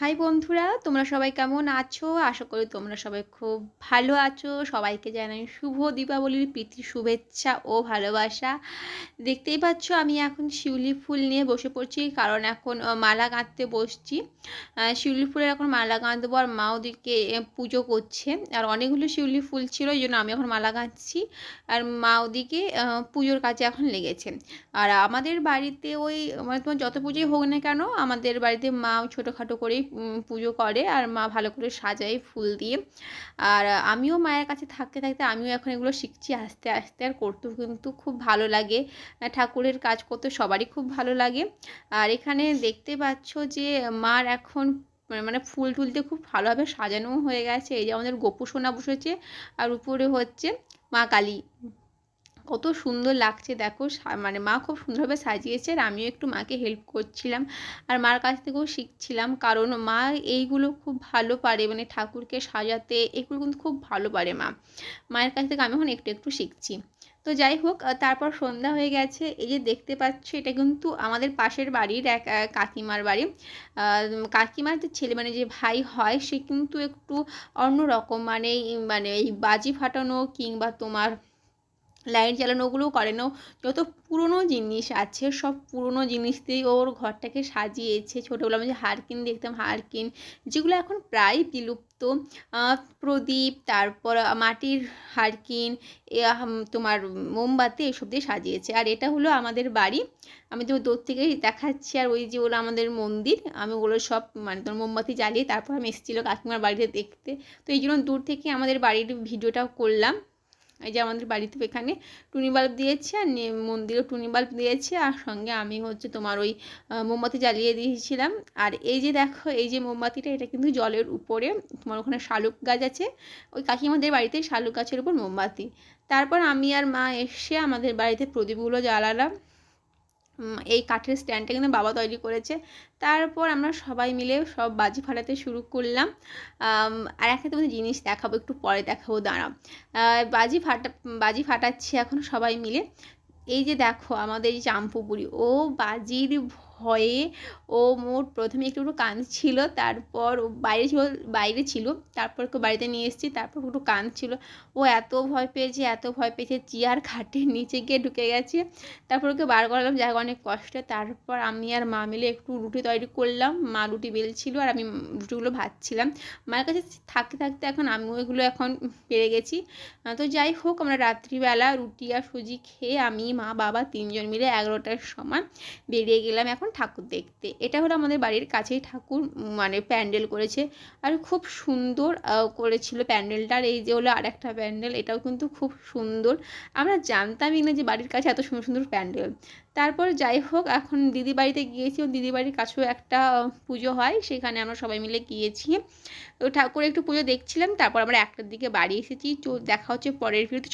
High বন্ধুরা, তোমরা সবাই কেমন আছো? আশা করি তোমরা সবাই খুব ভালো আছো। সবাইকে জানাই শুভ দীপাবলির প্রীতি, শুভেচ্ছা ও ভালোবাসা। দেখতেই পাচ্ছ আমি এখন শিউলি ফুল নিয়ে বসে পড়ছি, কারণ এখন মালা গাঁথতে বসছি। শিউলি ফুলের এখন মালা গাঁথবো আর মা ওদিকে পুজো করছে। আর অনেকগুলো শিউলি ফুল ছিল ওই জন্য আমি এখন মালা গাঁথছি আর মা ওদিকে পুজোর কাজে এখন লেগেছে। আর আমাদের বাড়িতে ওই মানে তোমার যত পুজোই হোক না কেন, আমাদের বাড়িতে মা ছোটোখাটো করেই পুজো করে আর মা ভালো করে সাজায় ফুল দিয়ে। আর আমিও মায়ের কাছে থাকতে থাকতে আমিও এখন এগুলো শিখছি আস্তে আস্তে আর করতেও কিন্তু খুব ভালো লাগে। ঠাকুরের কাজ করতে সবারই খুব ভালো লাগে। আর এখানে দেখতে পাচ্ছ যে মার এখন মানে ফুল তুলতে খুব ভালোভাবে সাজানো হয়ে গেছে। এই যে আমাদের গোপু সোনা বসেছে, আর উপরে হচ্ছে মা কালী। কত সুন্দর লাগছে, দেখো মানে মা খুব সুন্দরভাবে সাজিয়েছে আর আমিও একটু মাকে হেল্প করছিলাম আর মার কাছ থেকেও শিখছিলাম। কারণ মা এইগুলো খুব ভালো পারে মানে ঠাকুরকে সাজাতে এগুলো কিন্তু খুব ভালো পারে মা। মায়ের কাছ থেকে আমি এখন একটু একটু শিখছি। তো যাই হোক তারপর সন্ধ্যা হয়ে গেছে। এই যে দেখতে পাচ্ছ, এটা কিন্তু আমাদের পাশের বাড়ির এক কাকিমার বাড়ি। কাকিমার যে ছেলে মানে যে ভাই হয়, সে কিন্তু একটু অন্যরকম মানে মানে এই বাজি ফাটানো কিংবা তোমার লাইট জ্বালানো ওগুলোও করে না। যত পুরনো জিনিস আছে, সব পুরনো জিনিস দিয়েই ওর ঘরটাকে সাজিয়েছে। ছোটোবেলা আমি যে হারকিন দেখতাম, হারকিন, যেগুলো এখন প্রায় বিলুপ্ত। প্রদীপ, তারপর মাটির হারকিন তোমার মোমবাতি এসব দিয়ে সাজিয়েছে। আর এটা হলো আমাদের বাড়ি। আমি তো দূর থেকেই দেখাচ্ছি। আর ওই যে ওগুলো আমাদের মন্দির, আমি ওগুলো সব মানে তোমার মোমবাতি জ্বালিয়ে তারপর আমি এসেছিল কাকিমার বাড়িতে দেখতে। তো এই জন্য দূর থেকে আমাদের বাড়ির ভিডিওটাও করলাম। এই যে আমাদের বাড়িতে এখানে টুনি বাল্ব দিয়েছে, আর মন্দিরেও টুনি বাল্ব দিয়েছে, আর সঙ্গে আমি হচ্ছে তোমার ওই মোমবাতি জ্বালিয়ে দিয়েছিলাম। আর এই যে দেখো, এই যে মোমবাতিটা, এটা কিন্তু জলের উপরে, তোমার ওখানে শালুক গাছ আছে, ওই কাকিমাদের বাড়িতে শালুক গাছের উপর মোমবাতি। তারপর আমি আর মা এসে আমাদের বাড়িতে প্রদীপগুলো জ্বালালাম এই কাঠের স্ট্যান্ডটা কিন্তু বাবা তৈরি করেছে। তারপর আমরা সবাই মিলে সব বাজি ফাটাতে শুরু করলাম। আর একটা তোমাদের জিনিস দেখাবো, একটু পরে দেখাবো, দাঁড়াও। বাজি ফাটা, বাজি ফাটাচ্ছি এখন সবাই মিলে। এই যে দেখো, আমাদের এই চাম্পু বুড়ি ও বাজির ভয়ে ও মোট প্রথমে একটু একটু কাঁদছিল, তারপর বাইরে ছিল বাইরে ছিল, তারপর ওকে বাড়িতে নিয়ে এসেছি, তারপর একটু কাঁদছিল। ও এত ভয় পেয়েছে, এত ভয় পেয়েছে চেয়ার খাটের নিচে গিয়ে ঢুকে গেছে। তারপর ওকে বার করালাম জায়গা অনেক কষ্টে। তারপর আমি আর মা মিলে একটু রুটি তৈরি করলাম, মা রুটি বেলছিল আর আমি রুটিগুলো ভাজছিলাম। মায়ের কাছে থাকতে থাকতে এখন আমিও এগুলো এখন পেরে গেছি। তো যাই হোক, আমরা রাত্রিবেলা রুটি আর সুজি খেয়ে আমি, মা, বাবা তিনজন মিলে এগারোটার সময় বেরিয়ে গেলাম। এখন ঠাকুর দেখতে। এটা হলো আমাদের বাড়ির কাছেই ঠাকুর মানে প্যান্ডেল করেছে। আর খুব সুন্দর করেছিল প্যান্ডেলটা। এই যে হলো আর একটা প্যান্ডেল, এটাও কিন্তু খুব সুন্দর। আমরা জানতামই না যে বাড়ির কাছে এত সুন্দর সুন্দর প্যান্ডেল। তারপর যাই হোক, এখন দিদি বাড়িতে গিয়েছি। দিদি বাড়ির কাছেও একটা পুজো হয়। সেখানে আমরা সবাই মিলে গিয়েছি। তো ঠাকুর একটু পুজো দেখছিলাম। তারপর আমরা একটার দিকে বাড়ি এসেছি। তো দেখা হচ্ছে পরের ভিডিওতে